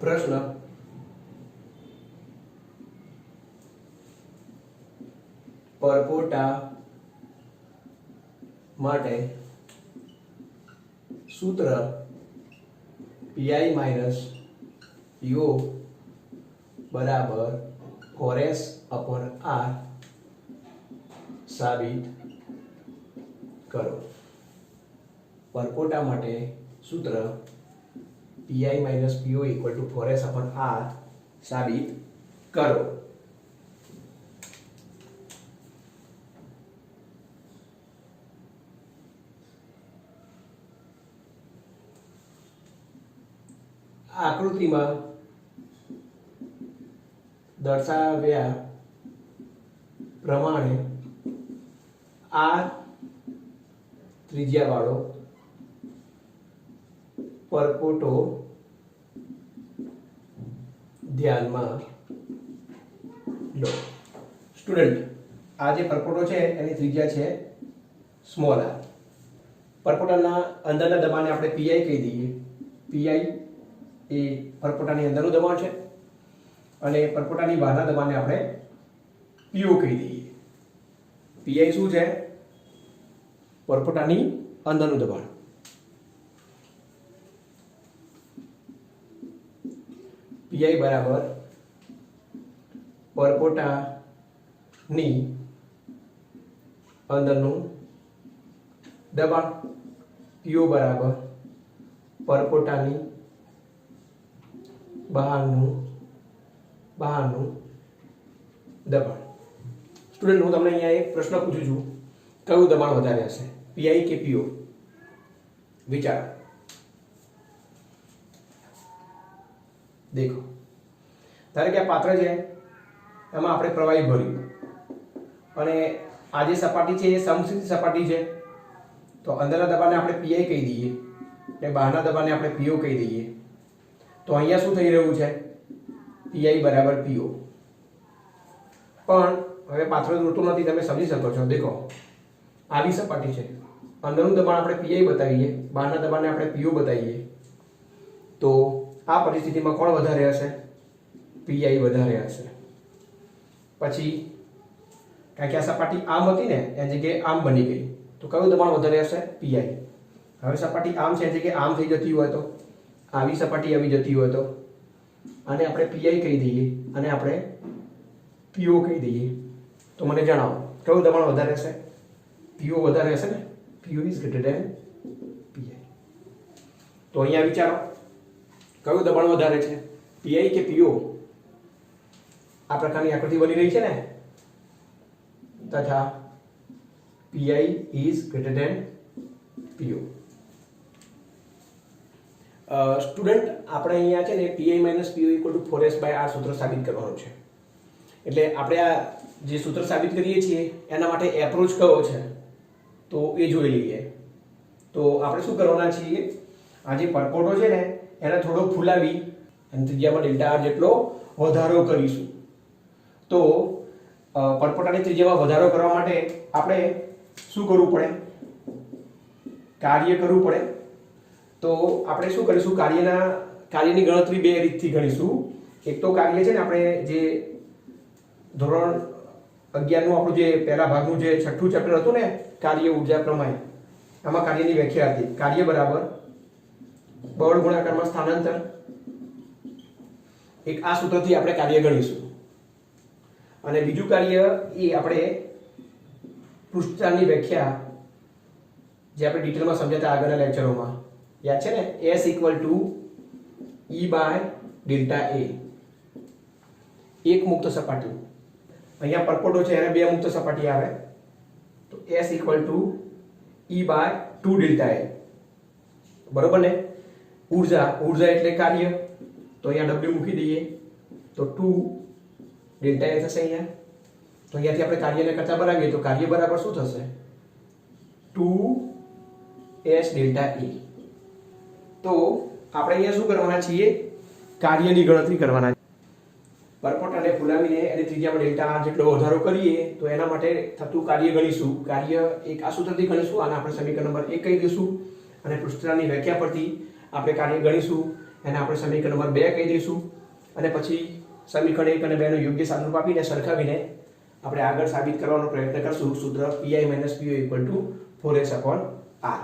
પ્રશ્ન. પરપોટા માટે સૂત્ર પીઆઈ માઇનસ યુ બરાબર ફોર એસ આર સાબિત કરો. પરપોટા માટે સૂત્ર PI minus PO equal to four S upon સાબિત કરો. આકૃતિમાં દર્શાવ્યા પ્રમાણે આ ત્રિજ્યાવાળો પરપોટો ધ્યાનમાં લો. સ્ટુડન્ટ આ જે પરપોટો છે, એની ત્રિજ્યા છે સ્મોલ આર પરપોટાના અંદરના દબાણને આપણે પીઆઈ કહી દઈએ. પીઆઈ એ પરપોટાની અંદરનું દબાણ છે અને પરપોટાની બહારના દબાણને આપણે પીઓ કહી દઈએ. પીઆઈ શું છે? પરપોટાની અંદરનું દબાણ. પીઆઈ બરાબર પરપોટાની અંદરનું દબાણ પીઓ બરાબર પરપોટાની બહારનું બહારનું દબાણ. સ્ટુડન્ટ, હું તમને અહીંયા એક પ્રશ્ન પૂછું છું. કયું દબાણ વધારે હશે? પીઆઈ કે પીઓ? વિચારો. દેખો. ધારો કે આ પાત્ર છે, એમાં આપણે પ્રવાહી ભર્યું. અને આ જે સપાટી છે, એ સમસ્થિત સપાટી છે. તો અંદરના દબાણને આપણે પીઆઈ કહી દઈએ. અને બહારના દબાણને આપણે પીઓ કહી દઈએ. તો અહીંયા શું થઈ રહ્યું છે? પીઆઈ બરાબર પીઓ પણ હવે પાત્ર દોરતું નથી, તમે સમજી શકો છો. દેખો, આવી સપાટી છે. અંદરનું દબાણ આપણે પીઆઈ બતાવીએ. બહારના દબાણને આપણે પીઓ બતાવીએ. તો આ પરિસ્થિતિમાં કોણ વધારે હશે? પીઆઈ વધારે હશે. પછી, કારણ કે આ સપાટી આમ હતી ને એની જગ્યાએ આમ બની ગઈ. તો કયું દબાણ વધારે હશે? પીઆઈ. હવે સપાટી આમ છે એની જગ્યાએ આમ થઈ જતી હોય તો? આવી સપાટી આવી જતી હોય તો? અને આપણે પીઆઈ કહી દઈએ, અને આપણે પીઓ કહી દઈએ. તો મને જણાવો, કયું દબાણ વધારે હશે? પીઓ વધારે હશે ને? પીઓ ઇઝ ગ્રેટર ધેન પીઆઈ. તો અહીંયા વિચારો. કયું દબાણ વધારે છે? પીઆઈ કે પીઓ? આ પ્રકારની આકૃતિ બની રહી છે ને? તથા PI is greater than PO. Student, આપણે અહીંયા છે ને PI minus PO equal to four S by R સૂત્ર સાબિત કરવાનું છે. એટલે આપણે આ જે સૂત્ર સાબિત કરીએ છીએ, એના માટે એપ્રોચ કયો છે? તો એ જોઈ લઈએ. તો આપણે શું કરવાના છીએ? આ જે પરપોટો છે ને એને થોડો ફૂલાવી અને ત્રિજ્યામાં ડેલ્ટા આર જેટલો વધારો કરીશું. તો પરપોટાની ત્રિજ્યામાં વધારો કરવા માટે આપણે શું કરવું પડે? કાર્ય કરવું પડે. તો આપણે શું કરીશું? કાર્યના, કાર્યની ગણતરી બે રીતથી ગણીશું એક તો કાર્ય છે ને આપણે જે ધોરણ અગિયારનું આપણું જે પહેલા ભાગનું જે છઠ્ઠું ચેપ્ટર હતું ને, કાર્ય ઊર્જા પ્રમાણે. આમાં કાર્યની વ્યાખ્યા હતી. કાર્ય બરાબર બળ ગુણાકારમાં સ્થાનાંતર. એક આ સૂત્રથી આપણે કાર્ય ગણીશું. અને બીજું કાર્ય એ આપણે પૃષ્ઠતાની વ્યાખ્યા જે આપણે ડિટેલમાં સમજાતા આગળના લેક્ચરોમાં યાદ છે ને? S equal to E by delta A એક મુક્ત સપાટી. અહીંયા પરપોટો છે, એને બે મુક્ત સપાટી આવે. તો S equal to E by two delta A બરોબર ને? ઊર્જા ઊર્જા એટલે કાર્ય. તો અહીંયા ડબલ્યુ મૂકી દઈએ. તો ટુ ડેલ્ટા એ થશે અહીંયા. તો અહીંયાથી આપણે કાર્યને કરતા બનાવીએ તો કાર્ય બરાબર શું થશે? ટુ એસ ડેલ્ટા એ તો આપણે અહીંયા શું કરવાના છીએ? કાર્યની ગણતરી કરવાના પરપોટાને ફુલાવીને એની ત્રિજ્યામાં ડેલ્ટા આર જેટલો વધારો કરીએ, તો એના માટે થતું કાર્ય ગણીશું. કાર્ય એક આ સૂત્રથી ગણીશું, આને આપણે સમીકરણ નંબર એક કહી દઈશું. અને પૃષ્ઠતાની વ્યાખ્યા પરથી આપણે કાર્ય ગણીશું, એને આપણે સમીકરણ નંબર બે કહી દઈશું. અને પછી સમીકરણ એક અને બેનું યોગ્ય સાદુરૂપ આપીને સરખાવીને આપણે આગળ સાબિત કરવાનો પ્રયત્ન કરશું. સૂત્ર PI minus PO equal to four S upon R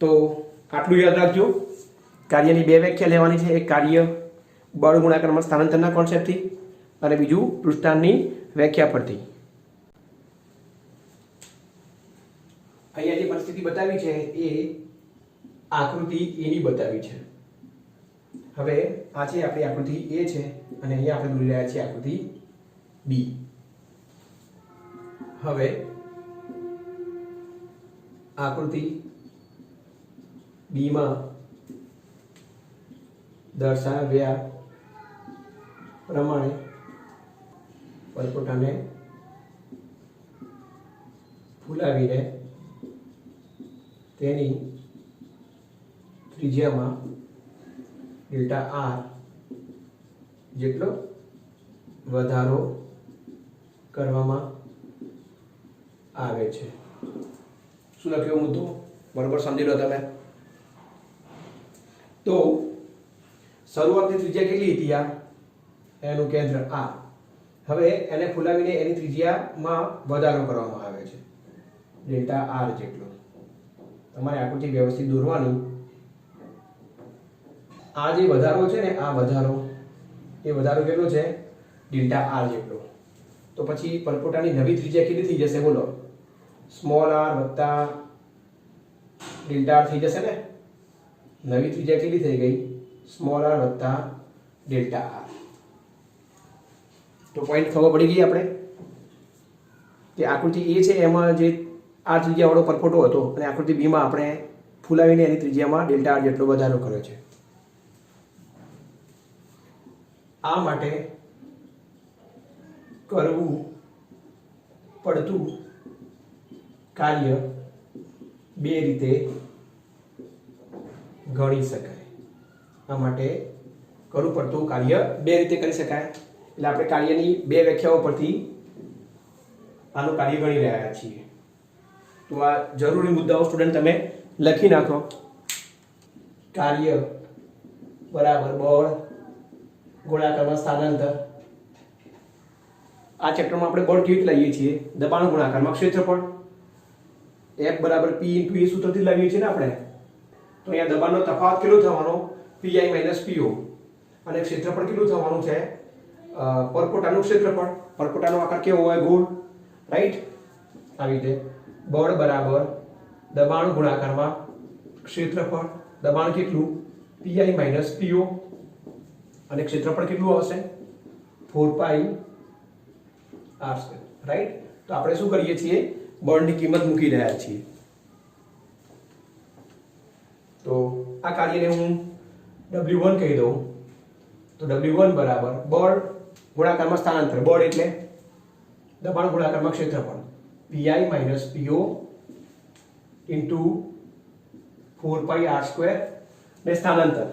તો આટલું યાદ રાખજો. કાર્યની બે વ્યાખ્યા લેવાની છે. એક કાર્ય બળ ગુણાકારમાં સ્થાનાંતરના કોન્સેપ્ટથી અને બીજું પૃષ્ઠાંતની વ્યાખ્યા પરથી અહીંયા જે પરિસ્થિતિ બતાવી છે એ આકૃતિ એની બતાવી છે. હવે આ છે આપણી આકૃતિ એ છે અને અહીંયા આપણે દોરી રહ્યા છીએ આકૃતિ બી હવે આકૃતિ બીમાં દર્શાવ્યા પ્રમાણે પરપોટાને ફૂલાવીને તેની ત્રિજ્યામાં ડેલ્ટા આર જેટલો વધારો કરવામાં આવે છે. શું લખ્યો મુદ્દો બરોબર સમજી લો તમે. તો શરૂઆતની ત્રિજ્યા કેટલી હતી આ? એનું કેન્દ્ર આ હવે એને ફૂલાવીને એની ત્રિજ્યામાં વધારો કરવામાં આવે છે. ડેલ્ટા આર જેટલો. તમારે આકૃતિ વ્યવસ્થિત દોરવાની. આ જે વધારો છે ને, આ વધારો, એ વધારો કેટલો છે? ડેલ્ટા આર જેટલો. તો પછી પરપોટાની નવી ત્રિજ્યા કેટલી થઈ જશે? બોલો. સ્મોલ આર વત્તા ડેલ્ટા આર થઈ જશે ને? નવી ત્રિજ્યા કેટલી થઈ ગઈ? સ્મોલ આર વત્તા ડેલ્ટા આર. તો પોઈન્ટ ખબર પડી ગઈ આપણે? કે આકૃતિ એ છે, એમાં જે આ ત્રિજ્યાવાળો પરપોટો હતો અને આકૃતિ બીમાં આપણે ફૂલાવીને એની ત્રિજ્યામાં ડેલ્ટા આર જેટલો વધારો કર્યો છે. આ માટે કરવું પડતું કાર્ય બે રીતે ગણી શકાય. આ માટે કરવું પડતું કાર્ય બે રીતે કરી શકાય. એટલે આપણે કાર્યની બે વ્યાખ્યાઓ પરથી આનું કાર્ય ગણી રહ્યા છીએ. તો આ જરૂરી મુદ્દાઓ સ્ટુડન્ટ તમે લખી નાખો. કાર્ય બરાબર, બળ, ગુણાકારમાં સ્થાનાંતર. આ ચેપ્ટરમાં આપણે બળ કેવી લાવીએ છીએ? દબાણ ગુણાકારમાં ક્ષેત્રફળ. એફ બરાબર પી ઇન્ટુ એ સૂત્રથી લાવીએ છીએ ને આપણે. તો અહીંયા દબાણનો તફાવત કેટલો થવાનો? પીઆઈ માઇનસ પીઓ અને ક્ષેત્રફળ કેટલું થવાનું છે? પરપોટાનું ક્ષેત્રફળ. પરપોટાનો આકાર કેવો હોય? ગોળ. રાઈટ આવી રીતે. બળ બરાબર, દબાણ ગુણાકારમાં ક્ષેત્રફળ, દબાણ કેટલું? પીઆઈ માઇનસ પીઓ અને ક્ષેત્રફળ કેટલું આવશે? Four pi R square right તો આપણે શું કરીએ છીએ? બળની કિંમત મૂકી રહ્યા છીએ. તો આ કાર્યને હું ડબલ્યુ વન કહી દઉં. તો ડબલ્યુ વન બરાબર, બળ ગુણાકારમાં સ્થાનાંતર. બળ એટલે દબાણ ગુણાકારમાં ક્ષેત્રફળ. PI minus PO into four pi R square ને સ્થાનાંતર.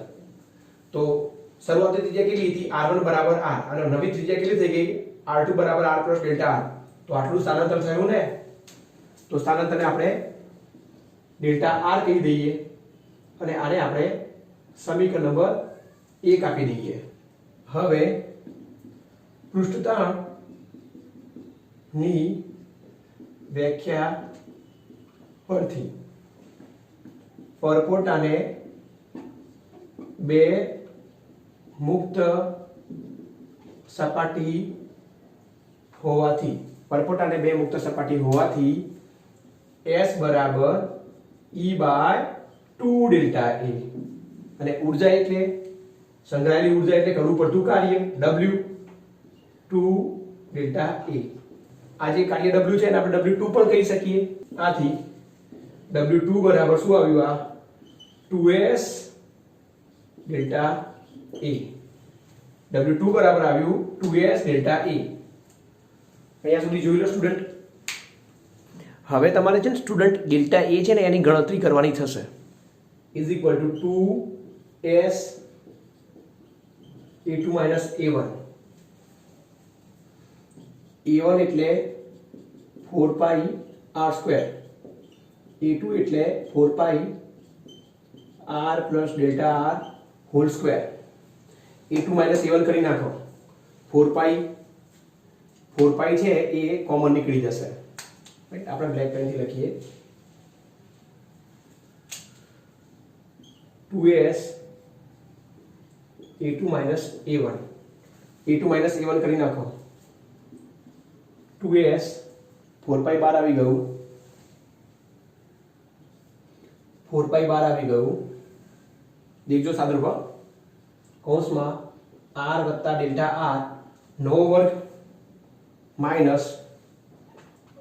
તો શરૂઆતની ત્રિજ્યા કેટલી હતી? આર વન બરાબર આર અને નવી ત્રિજ્યા કેટલી થઈ ગઈ? આર ટુ બરાબર આર પ્લસ ડેલ્ટા આર તો આટલું સ્થાનાંતર થયું ને? તો સ્થાનાંતરને આપણે ડેલ્ટા આર કહી દઈએ. અને આને આપણે સમીકરણ નંબર એક આપી દઈએ. હવે પૃષ્ઠતાણની વ્યાખ્યા પરથી. પરપોટાને બે મુક્ત સપાટી હોવાથી, પરપોટાને બે મુક્ત સપાટી હોવાથી S બરાબર E by two delta A. અને ઊર્જા એટલે, સંગ્રહાયેલી ઊર્જા એટલે કરવું પડતું કાર્ય, W ટુ ડેલ્ટા એ. આ જે કાર્ય W છે એને આપણે ડબલ્યુ પણ કહી શકીએ. આથી W ટુ બરાબર શું આવ્યું આ? Two S delta A W two બરાબર આવ્યું ટુ એસ ડેલ્ટા એ અહીંયા સુધી જોઈ લો સ્ટુડન્ટ હવે તમારે છે ને સ્ટુડન્ટ ડેલ્ટા એ છે ને એની ગણતરી કરવાની થશે. Is equal to two S A two minus A one A one એટલે four pi R square A two એટલે four pi R plus delta R whole square A two minus A one કરી નાખો four pi four pi છે એ common નીકળી જશે right આપણે black પેનથી લખીએ two S A two minus A one A two minus A one કરી નાખો ટુ એસ ફોર બાર આવી ગયું. ફોર પાઈ બાર આવી ગયું. દેખજો સાદુરૂપ કૌંસમાં આર વત્તા ડેલ્ટા આર નવો વર્ગ માઇનસ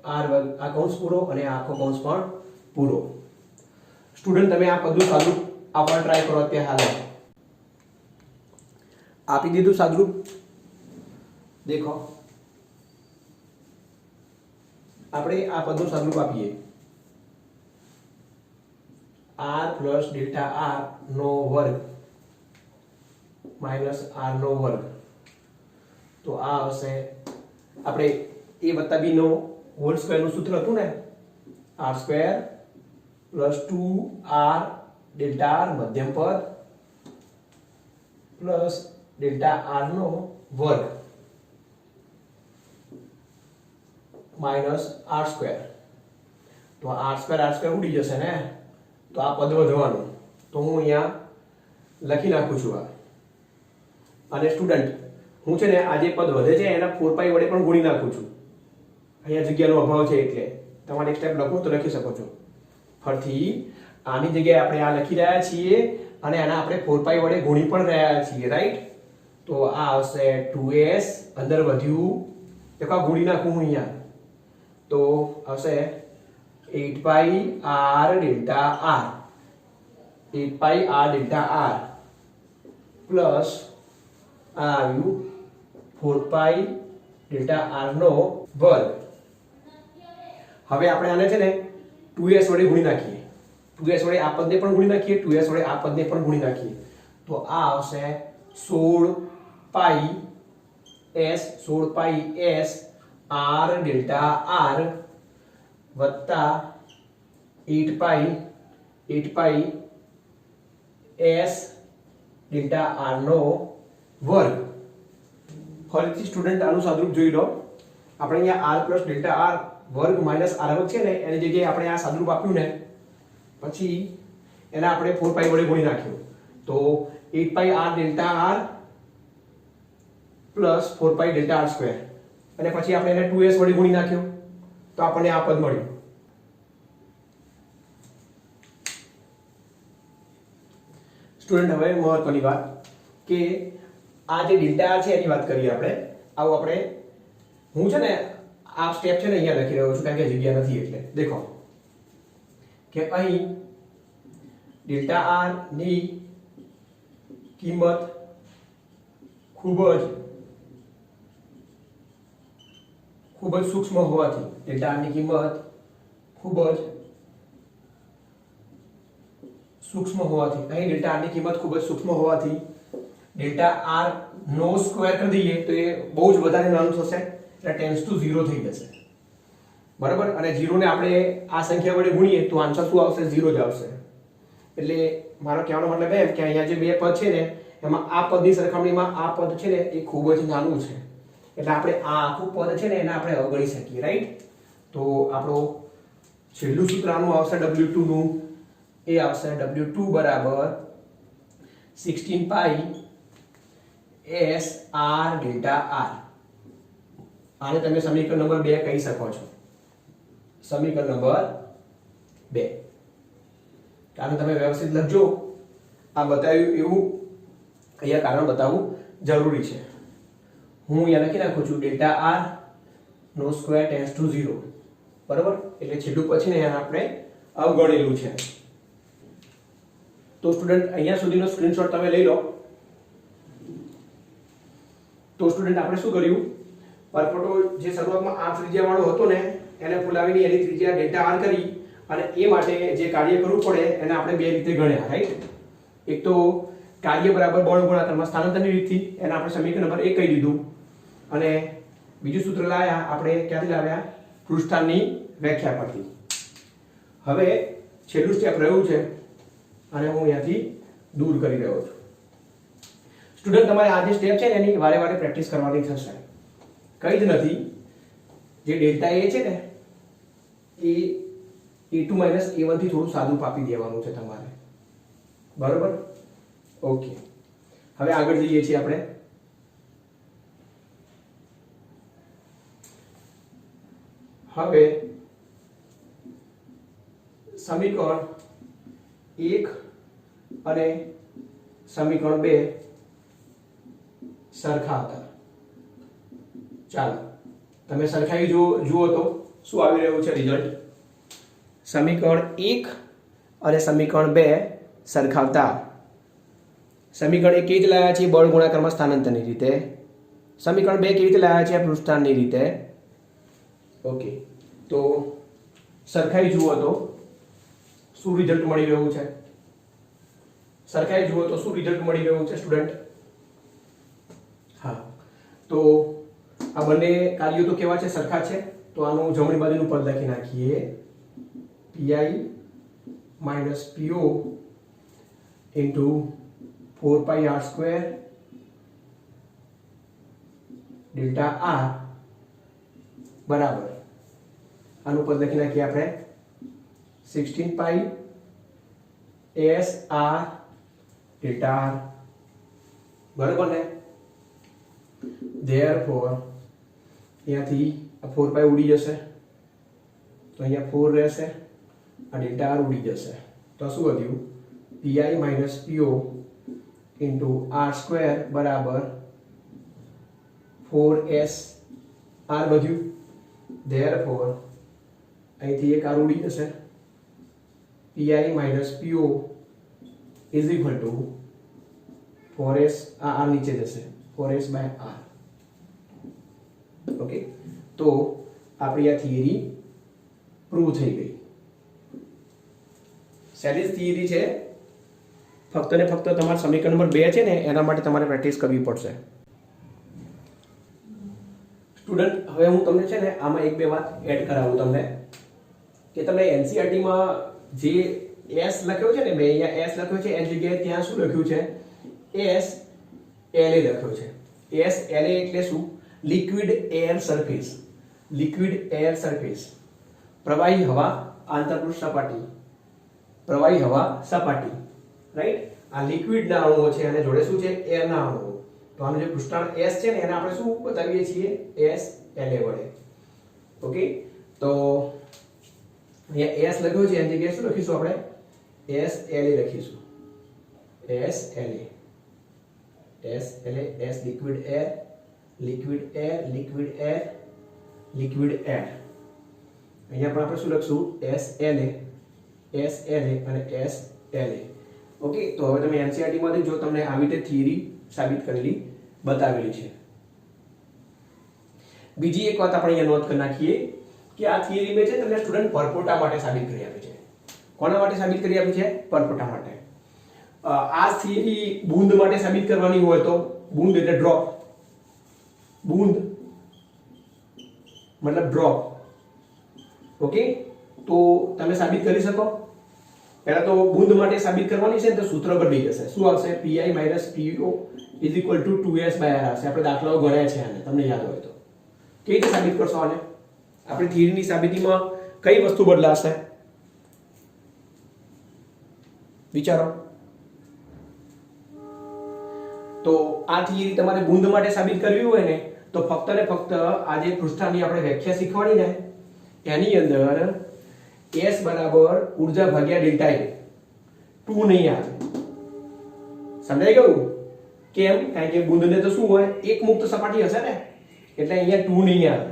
આર વર્ગ, આ કૌંસ પૂરો અને આખો કૌંસ પણ પૂરો. સ્ટુડન્ટ, તમે આ બધું સાદું આપવા ટ્રાય કરો અત્યારે હાલ. આપી દીધું સાદુરૂપ. દેખો. આપણે આ પદનું સાદુરૂપ આપીએ. આર પ્લસ ડેલ્ટા આર નો વર્ગ માઇનસ આર નો વર્ગ. તો આ આવશે આપણે એ વત્તા બી નો હોલ સ્ક્વેરનું સૂત્ર હતું ને? R square plus two R delta R મધ્યમ પદ પ્લસ ડેલ્ટા આર નો વર્ગ. Minus R square. તો આર સ્ક્વેર આર સ્ક્વેર ઉડી જશે ને? તો આ પદ વધવાનું. તો હું અહીંયા લખી નાખું છું આ. અને સ્ટુડન્ટ હું છે ને આ જે પદ વધે છે એના ફોર પાઈ વડે પણ ગુણી નાખું છું. અહીંયા જગ્યાનો અભાવ છે એટલે. તમારે એક સ્ટેપ લખો તો લખી શકો છો. ફરીથી, આની જગ્યાએ આપણે આ લખી રહ્યા છીએ અને આના આપણે ફોર પાઈ વડે ગુણી પણ રહ્યા છીએ રાઈટ તો આ આવશે ટુ એસ અંદર વધ્યું. દેખો આ ગુણી નાખું હું અહીંયા. તો આવશે eight pi R delta R eight pi R delta R plus આ આવ્યું ફોર પાઈ ડેલ્ટા આર નો વર્ગ. હવે આપણે આને છે ને ટુ એસ વડે ગુણી નાખીએ. ટુ એસ વડે આ પદને પણ ગુણી નાખીએ ટુ એસ વડે આ પદને પણ ગુણી નાખીએ. તો આ આવશે સોળ પાઈ એસ સોળ pi S R delta R વત્તા eight pi eight pi S delta આરનો વર્ગ. ફરીથી સ્ટુડન્ટ આનું સાદુરૂપ જોઈ લો. આપણે અહીંયા આર પ્લસ ડેલ્ટા આર વર્ગ માઇનસ આર વર્ગ છે ને, એની જગ્યાએ આપણે આ સાદુરૂપ આપ્યું ને, પછી એના આપણે ફોર પાઈ વડે ગુણી નાખ્યું. તો eight pi R delta R plus four pi delta R square અને પછી આપણે એને ટુ એસ વડે ગુણી નાખ્યો. તો આપણને આ પદ મળ્યું. સ્ટુડન્ટ હવે મહત્વની વાત કે આ જે ડેલ્ટા આર છે એની વાત કરીએ આપણે. આવું આપણે હું છે ને આ સ્ટેપ છે ને અહીંયા લખી રહ્યો છું કારણ કે જગ્યા નથી એટલે. દેખો. કે અહીં ડેલ્ટા આરની કિંમત ખૂબ જ ખૂબ જ સૂક્ષ્મ હોવાથી ડેલ્ટા આરની કિંમત ખૂબ જ સૂક્ષ્મ હોવાથી, અહીં ડેલ્ટા આરની કિંમત ખૂબ જ સૂક્ષ્મ હોવાથી ડેલ્ટા આર નો સ્ક્વેર કરી દઈએ તો એ બહુ જ વધારે નાનું થશે એટલે ટેન્સ ટુ ઝીરો થઈ જશે. બરાબર? અને ઝીરોને આપણે આ સંખ્યા વડે ગુણીએ તો આન્સર શું આવશે? ઝીરો જ આવશે. એટલે મારો કહેવાનો મતલબ એમ કે અહીંયા જે બે પદ છે ને, એમાં આ પદની સરખામણીમાં આ પદ છે ને એ ખૂબ જ નાનું છે. એટલે આપણે આ આખું પદ છે ને એને આપણે અવગણી શકીએ રાઈટ તો આપણો છેલ્લું સૂત્ર આનું આવશે W2 નું. એ આવશે ડબલ્યુ ટુ બરાબર 16 pi S R delta R આને તમે સમીકરણ નંબર બે કહી શકો છો. સમીકરણ નંબર બે. કારણ તમે વ્યવસ્થિત લખજો. આ બતાવ્યું એવું. અહીંયા કારણ બતાવવું જરૂરી છે. હું અહીંયા લખી નાખું છું ડેલ્ટા આર નો સ્ક્વેર ટેન્સ ટુ ઝીરો બરાબર? એટલે છેલ્લું પછી ને આપણે અવગણેલું છે. તો સ્ટુડન્ટ અહીંયા સુધીનો સ્ક્રીનશોટ તમે લઈ લો. તો સ્ટુડન્ટ આપણે શું કર્યું? પરપોટો જે શરૂઆતમાં આર ત્રિજ્યા વાળો હતો ને, એને ફુલાવીને એની ત્રિજ્યા ડેલ્ટા આર કરી અને એ માટે જે કાર્ય કરવું પડે એને આપણે બે રીતે ગણ્યા રાઈટ એક તો કાર્ય બરાબર બળ ગુણાકારમાં સ્થાનાંતરની રીતથી એને આપણે સમીકરણ નંબર એક કહી દીધું. અને બીજું સૂત્ર લાવ્યા આપણે ક્યાંથી લાવ્યા? પૃષ્ઠાની વ્યાખ્યા પરથી. હવે છેલ્લું સ્ટેપ રહ્યું છે અને હું અહીંયાથી દૂર કરી રહ્યો છું. સ્ટુડન્ટ તમારે આ જે સ્ટેપ છે એની વારે વારે પ્રેક્ટિસ કરવાની થશે. કંઈ જ નથી. જે ડેલ્ટા એ છે ને, એ એ ટુ માઇનસ એ વનથી થોડું સાદું પાપી દેવાનું છે તમારે. બરોબર? ઓકે હવે આગળ જઈએ છીએ આપણે. હવે સમીકરણ એક અને સમીકરણ બે સરખા હતા. ચાલો. તમે સરખાવી જુઓ જુઓ તો શું આવી રહ્યું છે રિઝલ્ટ સમીકરણ એક અને સમીકરણ બે સરખાવતા. સમીકરણ એક કેવી રીતે લાવ્યા છે? બળ ગુણાકારમાં સ્થાનાંતરની રીતે. સમીકરણ બે કેવી રીતે લાવ્યા છે? પૃષ્ઠાંતની રીતે. ઓકે તો સરખાઈ જુઓ તો શું રિઝલ્ટ મળી રહ્યું છે? સરખાઈ જુઓ તો શું રિઝલ્ટ મળી રહ્યું છે સ્ટુડન્ટ હા. તો આ બંને કાર્યો તો કેવા છે? સરખા છે. તો આનું જમણી બાજુનું પદ લખી નાખીએ. PI minus PO into four pi r square delta R બરાબર. આનું પદ લખી નાખીએ આપણે. સિક્સટીન પાઈ એસ આર ડેટા આર. બરાબર ને? ધેર ફોર અહીંયાથી આ ફોર પાઈ ઉડી જશે. તો અહીંયા ફોર રહેશે, આ ડેટા આર ઉડી જશે. તો શું વધ્યું? PI minus PO into R square બરાબર ફોર એસ આર વધ્યું. ધેર ફોર અહીંથી એક આર ઉડી જશે. PI minus PO is equal to four S આ આર નીચે જશે. ફોર બાય આર ઓકે તો આપણી આ થિયરી પ્રૂવ થઈ ગઈ. સેલિસ થિયરી છે ફક્ત ને ફક્ત તમારા સમીકરણ નંબર બે છે ને, એના માટે તમારે પ્રેક્ટિસ કરવી પડશે. સ્ટુડન્ટ હવે હું તમને છે ને, આમાં એક બે વાત એડ કરાવું તમને. કે તમે એનસીઆરટીમાં જે એસ લખ્યો છે ને, મેં અહીંયા એસ લખ્યો છે એ જગ્યાએ ત્યાં શું લખ્યું છે? એસ એલ એ લખ્યો છે. એસ એલ એ એટલે શું? Liquid air surface liquid air surface પ્રવાહી હવા, આંતરપૃષ્ઠ સપાટી. પ્રવાહી હવા, સપાટી. રાઈટ આ લિક્વિડ ના અણુઓ છે, અને જોડે શું છે? એર ના અણુઓ. તો આનું જે પૃષ્ઠાંક એસ છે ને, એને આપણે શું બતાવીએ છીએ? એસ એલ એ વડે. ઓકે તો અહીંયા એસ લખ્યો છે એની જગ્યાએ શું લખીશું આપણે? એસ એલ એ લખીશું. S L A S L A S liquid air liquid air liquid air liquid air અહીંયા પણ આપણે શું લખશું? એ એસ એલ એ અને S La ઓકે, તો હવે તમે એનસીઆરટી માંથી જો તમને આવી રીતે થિયરી સાબિત કરેલી બતાવેલી છે. બીજી એક વાત આપણે અહીંયા નોંધ કરી નાખીએ કે આ થિયરી મેં છે તમને સ્ટુડન્ટ પરપોટા માટે સાબિત કરી આપી છે. કોના માટે સાબિત કરી આપી છે? પરપોટા માટે. આ થિયરી બૂંદ માટે સાબિત કરવાની હોય તો બૂંદ એટલે ડ્રોપ બૂંદ મતલબ ડ્રોપ ઓકે, તો તમે સાબિત કરી શકો? પહેલા તો બુંદ માટે સાબિત કરવાની છે તો સૂત્ર બદલી જશે. શું આવશે? PI minus PO is equal to two S by R આવશે. આપણે દાખલાઓ ગણ્યા છે આને. તમને યાદ હોય તો. કેવી રીતે સાબિત કરશો આને? આપણી થિયરીની સાબિતીમાં કઈ વસ્તુ બદલાશે? વિચારો. તો આ થિયરી તમારે બુંદ માટે સાબિત કરવી હોય ને, તો ફક્ત ને ફક્ત આજે પૃષ્ઠાની આપણે વ્યાખ્યા શીખવાડી ને એની અંદર S બરાબર ઊર્જા ભાગ્યા ડેલ્ટા એ ટુ નહીં આવે. સમજાઈ ગયું? કેમ? કારણ કે બુંદને તો શું હોય? એક મુક્ત સપાટી હશે ને? એટલે અહીંયા ટુ નહીં આવે.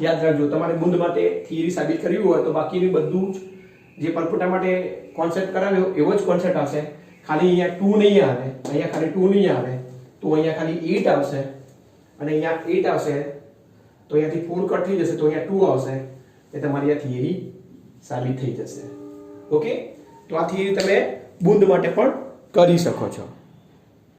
યાદ રાખજો, તમારે બુંદ માટે થિયરી સાબિત કરવી હોય તો બાકીનું બધું જ જે પરપોટા માટે કોન્સેપ્ટ કરાવ્યો, એવો જ કોન્સેપ્ટ આવશે. ખાલી અહીંયા ટુ નહીં આવે. અહીંયા ખાલી ટુ નહીં આવે. તો અહીંયા ખાલી એટ આવશે. અને અહીંયા એટ આવશે, તો અહીંયાથી ફોર કટ થઈ જશે, તો અહીંયા ટુ આવશે. એ તમારી આ થિયરી સાબિત થઈ જશે. ઓકે તો આથી તમે બુંદ માટે પણ કરી શકો છો.